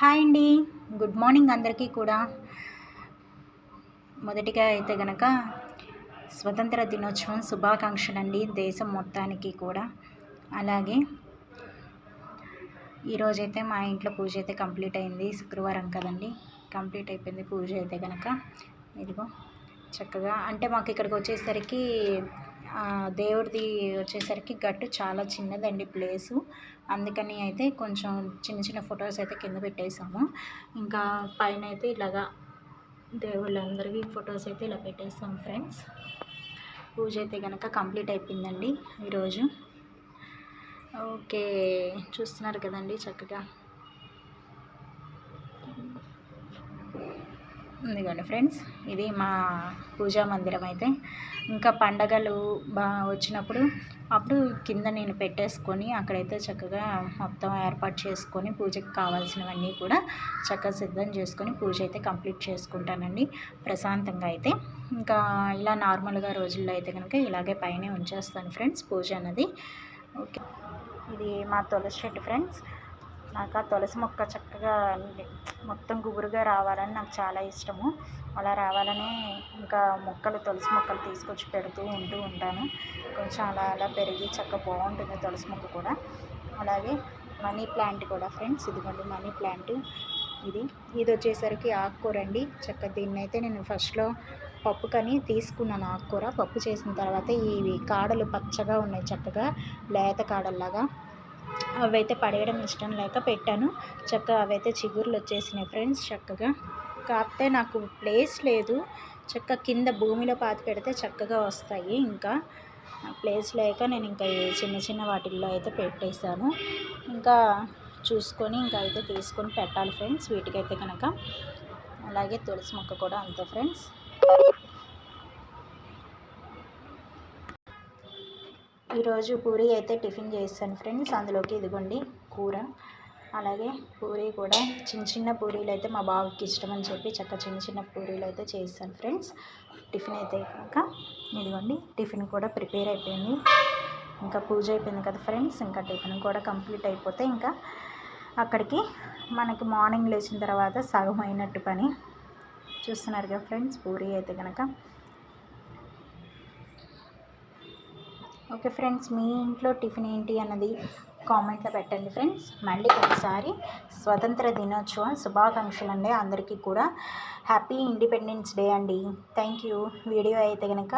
Hi అండి. Good morning అందరికీ కూడా. మొదటిగా అయితే గనక స్వతంత్ర దినోత్సవం శుభాకాంక్షలు అండి దేశం మొత్తానికి కూడా. అలాగే ఈరోజైతే మా ఇంట్లో పూజ అయితే కంప్లీట్ అయింది శుక్రవారం కదండి. కంప్లీట్ అయిపోయింది పూజ అయితే కనుక ఇదిగో చక్కగా అంటే మాకు ఇక్కడికి వచ్చేసరికి దేవుడిది వచ్చేసరికి గట్టు చాలా చిన్నదండి ప్లేసు. అందుకని అయితే కొంచెం చిన్న చిన్న ఫొటోస్ అయితే కింద పెట్టేసాము. ఇంకా పైన అయితే ఇలాగా దేవుళ్ళందరికీ ఫొటోస్ అయితే ఇలా పెట్టేసాం ఫ్రెండ్స్. పూజ అయితే కనుక కంప్లీట్ అయిపోయిందండి ఈరోజు. ఓకే చూస్తున్నారు కదండి చక్కగా. ఇదిగోండి ఫ్రెండ్స్ ఇది మా పూజా మందిరం అయితే. ఇంకా పండగలు బా వచ్చినప్పుడు అప్పుడు కింద నేను పెట్టేసుకొని అక్కడైతే చక్కగా మొత్తం ఏర్పాటు చేసుకొని పూజకి కావాల్సినవన్నీ కూడా చక్కగా సిద్ధం చేసుకొని పూజ అయితే కంప్లీట్ చేసుకుంటానండి ప్రశాంతంగా అయితే. ఇంకా ఇలా నార్మల్గా రోజుల్లో అయితే కనుక ఇలాగే పైనే ఉంచేస్తాను ఫ్రెండ్స్ పూజ అన్నది ఓకే. ఇది మా తులసి చెట్టు ఫ్రెండ్స్. నాకు ఆ తులసి మొక్క చక్కగా మొత్తం గుబురుగా రావాలని నాకు చాలా ఇష్టము. అలా రావాలని ఇంకా మొక్కలు తులసి మొక్కలు తీసుకొచ్చి పెడుతూ ఉంటూ ఉంటాను. కొంచెం అలా అలా పెరిగి చక్కగా బాగుంటుంది తులసి మొక్క కూడా. అలాగే మనీ ప్లాంట్ కూడా ఫ్రెండ్స్ ఇదిగోండి మనీ ప్లాంట్ ఇది. ఇది వచ్చేసరికి ఆకుకూర అండి. చక్కగా దీన్ని అయితే నేను ఫస్ట్లో పప్పు కని తీసుకున్నాను ఆకుకూర. పప్పు చేసిన తర్వాత ఇవి కాడలు పచ్చగా ఉన్నాయి చక్కగా లేత కాడల్లాగా. అవైతే పడేయడం ఇష్టం లేక పెట్టాను. చక్కగా అవైతే చిగుర్లు వచ్చేసినాయి ఫ్రెండ్స్ చక్కగా. కాకపోతే నాకు ప్లేస్ లేదు. చక్కగా కింద భూమిలో పాతి పెడితే చక్కగా వస్తాయి ఇంకా. ప్లేస్ లేక నేను ఇంకా చిన్న చిన్న వాటిల్లో అయితే పెట్టేశాను. ఇంకా చూసుకొని ఇంకా అయితే తీసుకొని పెట్టాలి ఫ్రెండ్స్. వీటికైతే కనుక. అలాగే తులసి మొక్క కూడా అంతే ఫ్రెండ్స్. ఈరోజు పూరి అయితే టిఫిన్ చేస్తాను ఫ్రెండ్స్. అందులోకి ఇదిగోండి కూర. అలాగే పూరీ కూడా చిన్న చిన్న పూరీలు అయితే మా బాబుకి ఇష్టం అని చెప్పి చక్క చిన్న చిన్న పూరీలు అయితే చేస్తాను ఫ్రెండ్స్. టిఫిన్ అయితే కనుక ఇదిగోండి టిఫిన్ కూడా ప్రిపేర్ అయిపోయింది. ఇంకా పూజ అయిపోయింది కదా ఫ్రెండ్స్. ఇంకా టిఫిన్ కూడా కంప్లీట్ అయిపోతే ఇంకా అక్కడికి మనకి మార్నింగ్ లేచిన తర్వాత సగం అయినట్టు పని. చూస్తున్నారు కదా ఫ్రెండ్స్ పూరీ అయితే కనుక ఓకే ఫ్రెండ్స్ మీ ఇంట్లో టిఫిన్ ఏంటి అన్నది కామెంట్లో పెట్టండి ఫ్రెండ్స్. మళ్ళీ ఒకసారి స్వతంత్ర దినోత్సవం శుభాకాంక్షలు అండి. అందరికీ కూడా హ్యాపీ ఇండిపెండెన్స్ డే అండి. Thank you. వీడియో అయితే కనుక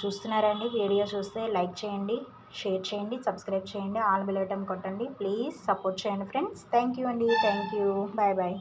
చూస్తున్నారండి. వీడియో చూస్తే లైక్ చేయండి షేర్ చేయండి సబ్స్క్రైబ్ చేయండి ఆల్ ఐటమ్ కొట్టండి. ప్లీజ్ సపోర్ట్ చేయండి ఫ్రెండ్స్. థ్యాంక్ యూ అండి. Thank you. Bye bye.